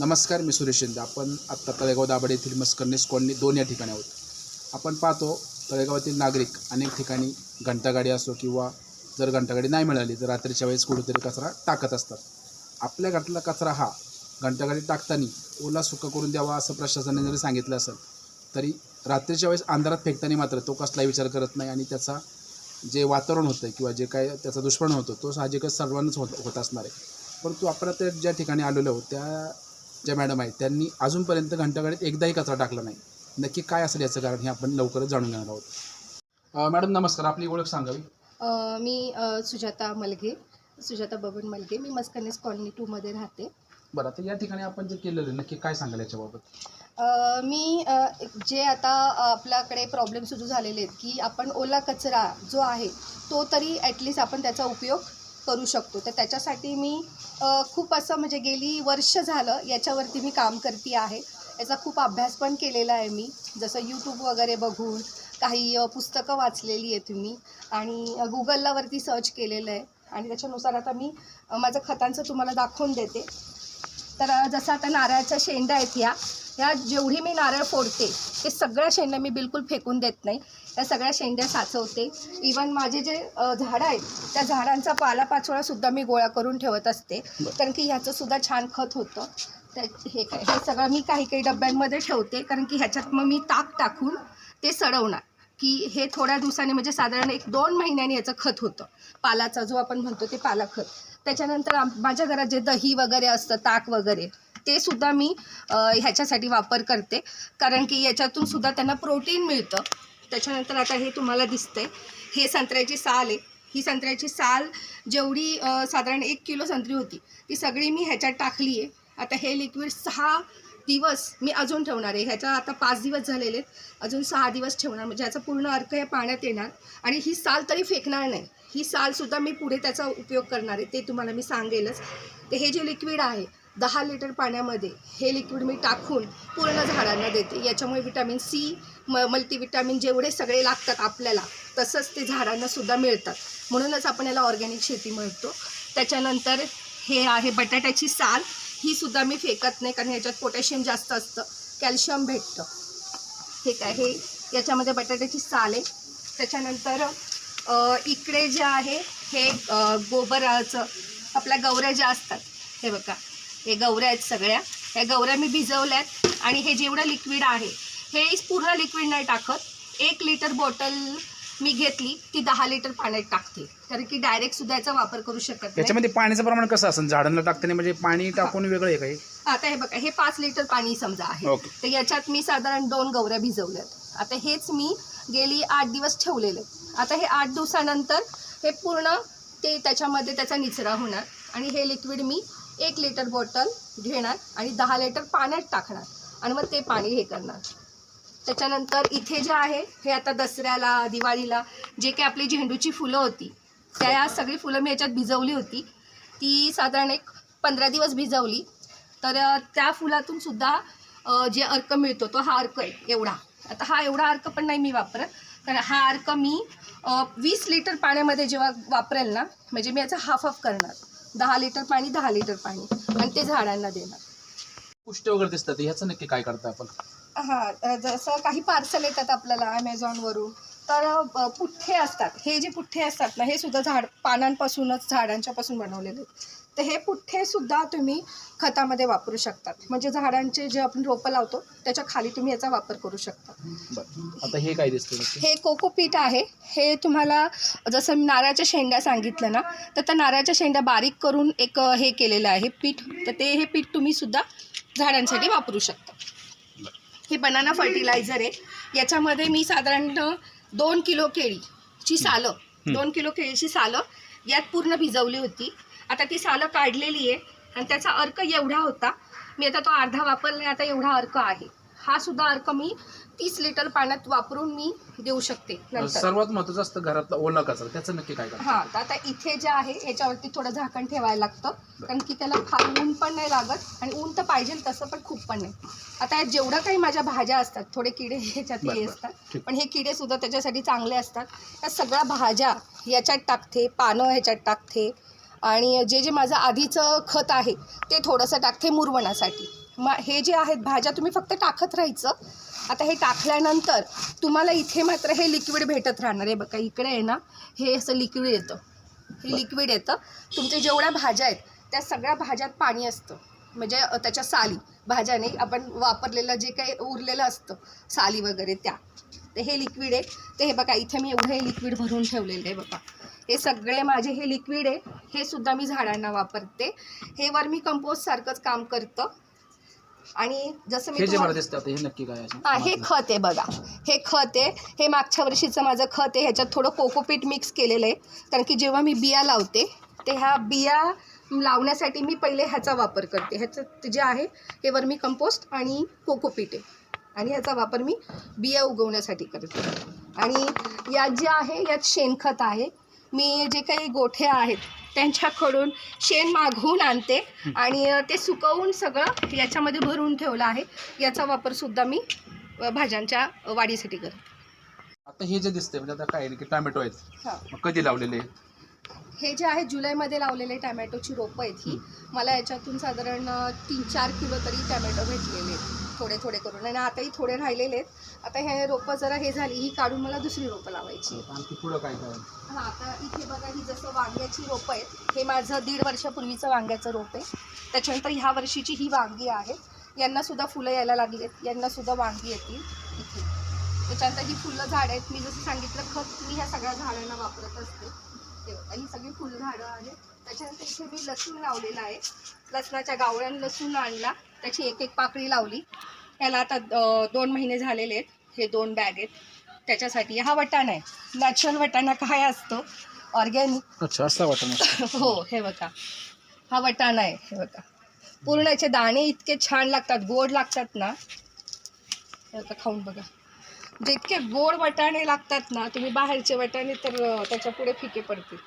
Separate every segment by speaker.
Speaker 1: नमस्कार मी सुरेश शिंदे. आपण आत्ता तळेगाव दाभाडे येथील मस्करनेस कॉलनी दोन या ठिकाणी आहोत. आपण पाहतो तळेगावातील नागरिक अनेक ठिकाणी घंटागाडी असो किंवा जर घंटागाडी नाही मिळाली तर रात्रीच्या वेळेस कुठेतरी कचरा टाकत असतात. आपल्या घरातला कचरा हा घंटागाडी टाकताना ओला सुका करून द्यावा असं प्रशासनाने जरी सांगितलं असेल तरी रात्रीच्या वेळेस अंधारात फेकताना मात्र तो कसलाही विचार करत नाही आणि त्याचा जे वातावरण होतं किंवा जे काय त्याचा दुष्परिणाम होतो तो साहजिकच सर्वांनाच होत होत असणार आहे. परंतु आपण आता ज्या ठिकाणी आलेलो आहोत त्या ज्या मॅडम आहेत त्यांनी अजूनपर्यंत घंटागाडीत एकदाही कचरा टाकला नाही. नक्की काय असेल याचं कारण हे आपण लवकरच जाणून घेणार आहोत. मॅडम नमस्कार. आपली ओळख सांगावी?
Speaker 2: मी सुजाता मलगे सुजाता बबन मलगे मी मस्कनेस कॉलनी टूमध्ये राहते.
Speaker 1: बरं आता या ठिकाणी आपण जे केलेलं आहे नक्की काय सांगाल याच्याबाबत?
Speaker 2: मी जे आता आपल्याकडे प्रॉब्लेम सुरू झालेले आहेत की आपण ओला कचरा जो आहे तो तरी ॲटलिस्ट आपण त्याचा उपयोग करू शकतो. तर त्याच्यासाठी मी खूप असं म्हणजे गेली वर्ष झालं याच्यावरती मी काम करते आहे. याचा खूप अभ्यास पण केलेला आहे मी. जसं यूट्यूब वगैरे बघून काही पुस्तकं वाचलेली आहेत मी आणि गुगललावरती गुगलला वरती सर्च केलेलं आहे. आणि त्याच्यानुसार आता मी माझं खतांचं तुम्हाला दाखवून देते. तर जसं आता नारळाच्या शेंड्या आहेत ह्या ह्या जेवढी मी नारळ फोडते ते सगळ्या शेंड्या मी बिलकुल फेकून देत नाही. त्या सगळ्या शेंड्या साचवते. इवन माझे जे झाडं आहेत त्या झाडांचा पालापाचोळासुद्धा मी गोळा करून ठेवत असते. कारण की ह्याचंसुद्धा छान खत होतं. त्या हे काय हे सगळं मी काही काही डब्यांमध्ये ठेवते. कारण की ह्याच्यात मग मी ताक टाकून ते सडवणार. की हे थोड्या दिवसांनी म्हणजे साधारण एक दोन महिन्यांनी याचं खत होतं. पालाचा जो आपण म्हणतो ते पाला खत त्याच्यानंतर माझ्या घरात जे दही वगैरे असतं ताक वगैरे ते सुद्धा मी ह्याच्यासाठी वापर करते. कारण की याच्यातून सुद्धा त्यांना प्रोटीन मिळतं. त्याच्यानंतर आता हे तुम्हाला दिसतंय. हे संत्र्याची साल आहे. ही संत्र्याची साल जेवढी साधारण एक किलो संत्री होती ती सगळी मी ह्याच्यात टाकली आहे. आता हे लिक्विड सहा दिवस मी अजून ठेवणार आहे. ह्याचा आता पाच दिवस झालेले आहेत. अजून सहा दिवस ठेवणार. म्हणजे ह्याचा पूर्ण अर्क या पाण्यात येणार. आणि ही साल तरी फेकणार नाही. ही सालसुद्धा मी पुढे त्याचा उपयोग करणार आहे. ते तुम्हाला मी सांगेलच. तर हे जे लिक्विड आहे दहा लिटर पाण्यामध्ये हे लिक्विड मी टाकून पूर्ण झाडांना देते. याच्यामुळे विटॅमिन सी म मल्टीविटॅमिन जेवढे सगळे लागतात आपल्याला तसंच ते झाडांनासुद्धा मिळतात. म्हणूनच आपण याला ऑर्गॅनिक शेती म्हणतो. त्याच्यानंतर हे आहे बटाट्याची साल. ही सुद्धा मी फेकत नाही कारण याच्यात पोटॅशियम जास्त असतं. कॅल्शियम भेटतं. ठीक आहे हे याच्यामध्ये बटाट्याची साल आहे. त्याच्यानंतर इकडे जे आहे हे गोबराचं आपल्या गवऱ्या ज्या असतात हे बघा. हे गवऱ्या आहेत सगळ्या. ह्या गवऱ्या मी भिजवल्यात आणि हे जेवढं लिक्विड आहे हे पूर्ण लिक्विड नाही टाकत. एक लिटर बॉटल मी घेतली ती दहा लिटर पाण्यात टाकते. कारण की डायरेक्ट सुद्धा याचा वापर करू शकत नाही.
Speaker 1: याच्यामध्ये पाण्याचं प्रमाण कसं असेल झाडांना टाकताना म्हणजे पाणी टाकून वेगळं आहे. काही
Speaker 2: आता हे बघा हे पाच लिटर पाणी समजा आहे.
Speaker 1: ओके.
Speaker 2: तर याच्यात मी साधारण दोन गवऱ्या भिजवल्यात. आता हेच मी गेली आठ दिवस ठेवलेले. आता हे आठ दिवसानंतर हे पूर्ण ते त्याच्यामध्ये त्याचा निचरा होणार आणि हे लिक्विड मी एक लिटर बॉटल घेणार आणि दहा लिटर पाण्यात टाकणार. आणि मग ते पाणी हे करणार. त्याच्यानंतर इथे जे आहे हे आता दसऱ्याला दिवाळीला जे काही आपली झेंडूची फुलं होती त्या सगळी फुलं मी याच्यात भिजवली होती. ती साधारण एक पंधरा दिवस भिजवली. तर त्या फुलातून सुद्धा जे अर्क मिळतो तो हा अर्क आहे एवढा. आता हा एवढा अर्क पण नाही मी वापरत. कारण हा अर्क मी वीस लिटर पाण्यामध्ये जेव्हा वापरेल ना म्हणजे मी याचा हाफ हाफ करणार. दहा लिटर पाणी दहा लिटर पाणी. आणि ते झाडांना देणार.
Speaker 1: पुष्ट वगैरे दिसतात. ह्याचं नक्की काय करता आपण?
Speaker 2: हां जसं काही पार्सल येतात आपल्याला ॲमेझॉनवरून तर पुठ्ठे असतात. हे जे पुठ्ठे असतात ना हे सुद्धा झाड पानांपासूनच झाडांच्यापासून बनवलेले तर हे पुठ्ठे सुद्धा तुम्ही खतामध्ये वापरू शकतात. म्हणजे झाडांचे जे आपण रोपं लावतो त्याच्याखाली तुम्ही याचा वापर करू शकता.
Speaker 1: बरं. आता हे काय दिसतं
Speaker 2: हे कोकोपीट आहे. हे तुम्हाला जसं मी नारळाच्या शेंड्या सांगितलं ना तर त्या नारळाच्या शेंड्या बारीक करून एक हे केलेलं आहे पीठ. तर ते हे पीठ तुम्ही सुद्धा झाडांसाठी वापरू शकता. हे बनाना फर्टिलायझर आहे. याच्यामध्ये मी साधारण दोन किलो केळीची सालं दोन किलो केळीची सालं यात पूर्ण भिजवली होती. आता ती सालं काढलेली आहे आणि त्याचा अर्क एवढा होता. मी आता तो अर्धा वापरला आता एवढा अर्क आहे. हा सुद्धा अर्क मी तीस लिटर पाण्यात वापरून मी देऊ शकते नंतर.
Speaker 1: सर्वात महत्वाचं असतं घरातला ओला कचरा त्याचं नक्की काय
Speaker 2: हां तर आता इथे जे आहे याच्यावरती थोडं झाकण ठेवायला लागतं. कारण की त्याला फार ऊन पण नाही लागत आणि ऊन तर पाहिजे तसं पण खूप पण नाही. आता यात जेवढं काही माझ्या भाज्या असतात थोडे किडे ह्याच्यात
Speaker 1: बरं,
Speaker 2: हे
Speaker 1: बरं.
Speaker 2: असतात.
Speaker 1: ठीक.
Speaker 2: पण हे किडे सुद्धा त्याच्यासाठी चांगले असतात. या सगळ्या भाज्या याच्यात टाकते पानं ह्याच्यात टाकते. आणि जे जे माझं आधीचं खत आहे ते थोडंसं टाकते मुरवणासाठी मग हे जे आहेत भाज्या तुम्ही फक्त टाकत राहायचं. आता हे टाकल्यानंतर तुम्हाला इथे मात्र हे लिक्विड भेटत राहणार. आहे बघा इकडे आहे ना हे असं लिक्विड येतं. हे लिक्विड येतं. तुमच्या जेवढ्या भाज्या आहेत त्या सगळ्या भाज्यात पाणी असतं. म्हणजे त्याच्या साली. भाज्याने आपण वापरलेलं जे काही उरलेलं असतं साली वगैरे त्या. तर हे लिक्विड आहे. ते हे बघा इथे मी एवढं हे लिक्विड भरून ठेवलेलं आहे बघा. हे सगळे माझे हे लिक्विड आहे. हे सुद्धा मी झाडांना वापरते. हे वर्मी कंपोस्ट सारखंच काम करतं. आणि जसं मी
Speaker 1: नक्की काय?
Speaker 2: हा हे खत आहे बघा. हे खत आहे. हे मागच्या वर्षीचं माझं खत आहे. ह्याच्यात थोडं कोकोपीट मिक्स केलेलं आहे. कारण की जेव्हा मी बिया लावते ते ह्या बिया लावण्यासाठी मी पहिले ह्याचा वापर करते. ह्याचं जे आहे हे वर्मी कंपोस्ट आणि कोकोपीट आहे. आणि ह्याचा वापर मी बिया उगवण्यासाठी करते. आणि यात जे आहे यात शेणखत आहे. मी जे काही गोठे आहेत त्यांच्याकडून शेण मागवून आणते आणि ते सुकवून सगळं याच्यामध्ये भरून ठेवलं आहे. याचा वापरसुद्धा मी भाज्यांच्या वाढीसाठी करते.
Speaker 1: आता हे जे दिसतंय म्हणजे आता काय आहे की टोमॅटो आहेत.
Speaker 2: हां.
Speaker 1: मग कधी लावलेले
Speaker 2: हे जे आहे जुलैमध्ये लावलेले टॅमॅटोची रोपं आहेत ही. मला याच्यातून साधारण तीन चार किलो तरी टॅमॅटो भेटलेले आहेत. थोडे थोडे करून आणि आताही थोडे राहिलेले आहेत. आता हे रोपं जरा हे झाली ही काढून मला दुसरी रोपं लावायची.
Speaker 1: आणखी पुढं काय
Speaker 2: हां आता इथे बघा ही जसं वांग्याची रोपं आहेत हे माझं दीड वर्षापूर्वीचं वांग्याचं रोप आहे. त्याच्यानंतर ह्या वर्षीची ही वांगी आहे. यांना सुद्धा फुलं यायला लागली आहेत. यांना सुद्धा वांगी येतील इथे. त्याच्यानंतर ही फुलं झाडं आहेत. मी जसं सांगितलं खत मी ह्या सगळ्या झाडांना वापरत असते. ही सगळी फुल झाडं आहेत. त्याच्यानंतर इथे मी लसूण लावलेला आहे. लसणाच्या गावळ्यान लसूण आणला. त्याची एक एक पाकळी लावली. त्याला आता दोन महिने झालेले आहेत. हे दोन बॅग आहेत. त्याच्यासाठी हा वटाणा आहे. नॅचरल वटाणा काय असतो? ऑर्गॅनिक.
Speaker 1: अच्छा असा वाटत
Speaker 2: हो हे बघा. हा वटाणा आहे हे बघा. पूर्ण याचे दाणे इतके छान लागतात गोड लागतात ना. हे बघा खाऊन बघा. जे इतके गोड वटाणे लागतात ना तुम्ही बाहेरचे वटाणे तर त्याच्या पुढे फिके पडतील.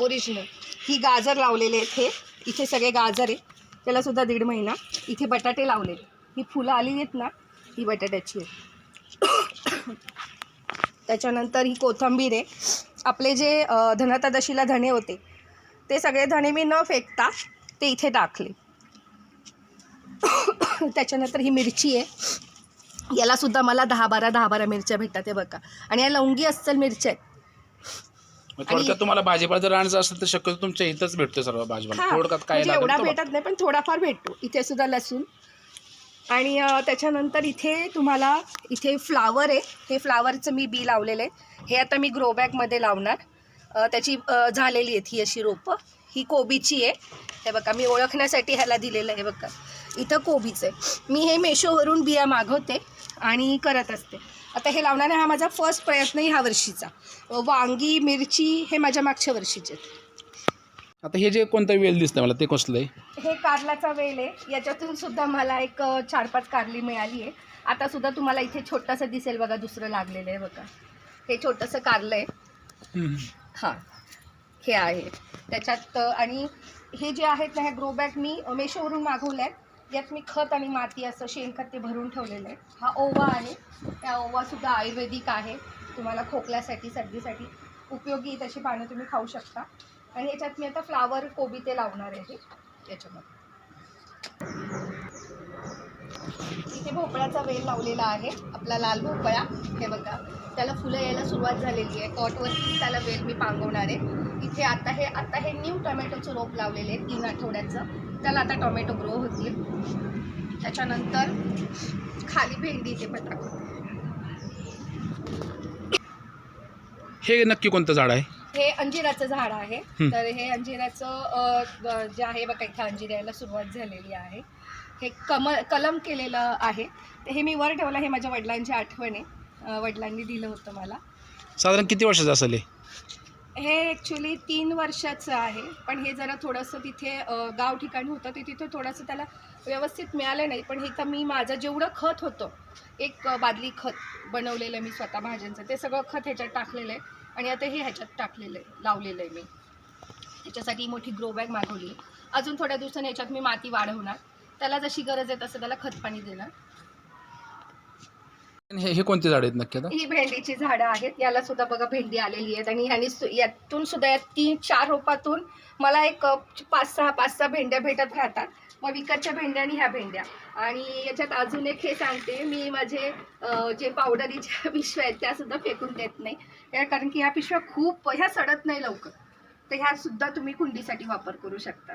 Speaker 2: ओरिजिनल ही गाजर लावलेले आहेत हे. इथे सगळे गाजर आहे त्याला सुद्धा दीड महिना. इथे बटाटे लावले ही फुलं आली आहेत ना ही बटाट्याची आहेत. त्याच्यानंतर ही कोथंबीर आहे. आपले जे धनतादशीला धणे होते ते सगळे धणे मी न फेकता ते इथे टाकले. त्याच्यानंतर ही मिरची आहे. यालासुद्धा मला दहा बारा दहा बारा मिरच्या भेटतात हे बघा. आणि या लवंगी अस्सल मिरच्या आहेत.
Speaker 1: थोडक्यात तुम्हाला भाजीपाला जर आणायचं असेल तर शक्यतो तुमच्या इथंच भेटतो सर्व भाजीपाला. थोडक्यात काय
Speaker 2: म्हणजे
Speaker 1: लागेल
Speaker 2: एवढा
Speaker 1: तो
Speaker 2: भेटत नाही पण थोडाफार भेटतो. इथे सुद्धा लसूण. आणि अ, त्याच्यानंतर इथे तुम्हाला इथे फ्लावर आहे. हे फ्लावरचं मी बी लावलेलं आहे. हे आता मी ग्रो बॅगमध्ये लावणार. अ, त्याची अ, झालेली आहेत ही अशी रोपं. ही कोबीची आहे. हे बघा मी ओळखण्यासाठी ह्याला दिलेलं आहे बघा. इथं कोबीचं आहे. मी हे मेशोवरून बिया मागवते आणि करत असते. आता हे लावणारा हा माझा फर्स्ट प्रयत्न ह्या वर्षीचा. वांगी मिरची हे माझ्या मागच्या वर्षीचे आहेत.
Speaker 1: आता हे जे कोणतं वेल दिसतं मला ते कसलं आहे?
Speaker 2: हे कारलाचा वेल आहे. याच्यातून सुद्धा मला एक चार पाच कारली मिळाली आहे. आता सुद्धा तुम्हाला इथे छोटंसं दिसेल बघा दुसरं लागलेलं आहे बघा. हे छोटंसं कारलं आहे. हां. हे आहे. त्याच्यात आणि हे जे आहेत ना हे ग्रो बॅग मी मेशोवरून मागवले आहेत यात मी खत आणि माती असं शेणखत ते भरून ठेवलेलं आहे. हा ओवा आहे. त्या ओवासुद्धा आयुर्वेदिक आहे. तुम्हाला खोकल्यासाठी सर्दीसाठी उपयोगी तशी पानं तुम्ही खाऊ शकता. आणि याच्यात मी आता फ्लावर कोबी ते लावणार आहे. याच्यामध्ये. इथे भोपळ्याचा वेल लावलेला आहे. आपला लाल भोपळा. हे बघा. त्याला फुलं यायला सुरुवात झालेली आहे. कॉटवरती त्याला वेल मी पांगवणार आहे. इथे आता हे आता हे न्यू टोमॅटोचं रोप लावलेले आहे तीन आठवड्याचं. त्याला आता टोमॅटो ग्रो होतील. त्याच्यानंतर खाली भेंडी इथे पण टाकू.
Speaker 1: हे नक्की कोणतं झाड आहे?
Speaker 2: हे अंजिराचं झाड आहे. तर हे अंजिराचं जे आहे बघा इथे अंजीर यायला सुरुवात झालेली आहे. हे कम कलम केलेलं आहे. तर हे मी वर ठेवलं हे माझ्या वडिलांची आठवण आहे. वडिलांनी दिलं होतं मला.
Speaker 1: साधारण किती वर्षाचं असेल हे?
Speaker 2: हे ॲक्च्युली तीन वर्षाचं आहे. पण हे जरा थोडंसं तिथे गाव ठिकाणी होतं. ते तिथे थोडंसं त्याला व्यवस्थित मिळालं नाही. पण हे तर मी माझं जेवढं खत होतं एक बादली खत बनवलेलं मी स्वतः भाज्यांचं ते सगळं खत ह्याच्यात टाकलेलं आहे. आणि आता हे ह्याच्यात टाकलेलं आहे लावलेलं आहे मी. त्याच्यासाठी मोठी ग्रो बॅग मागवली. अजून थोड्या दिवसांनी ह्याच्यात मी माती वाढवणार. त्याला जशी गरज आहे तसं त्याला खत पाणी देणार.
Speaker 1: हे हे झाड आहेत नक्की आता?
Speaker 2: ही भेंडीची झाडं आहेत. याला सुद्धा बघा भेंडी आलेली आहेत. आणि ह्यानी सु- यातून सुद्धा या तीन चार रोपातून मला एक अ, पाच सहा पाच सहा भेंड्या भेटत राहतात. मग विकतच्या भेंड्या आणि ह्या भेंड्या. आणि याच्यात अजून एक हे सांगते. मी माझे जे पावडरीच्या पिशव्या आहेत त्या सुद्धा फेकून देत नाही. या- कारण की ह्या पिशव्या खूप ह्या सडत नाही लवकर. तर ह्या सुद्धा तुम्ही कुंडीसाठी वापर करू शकता.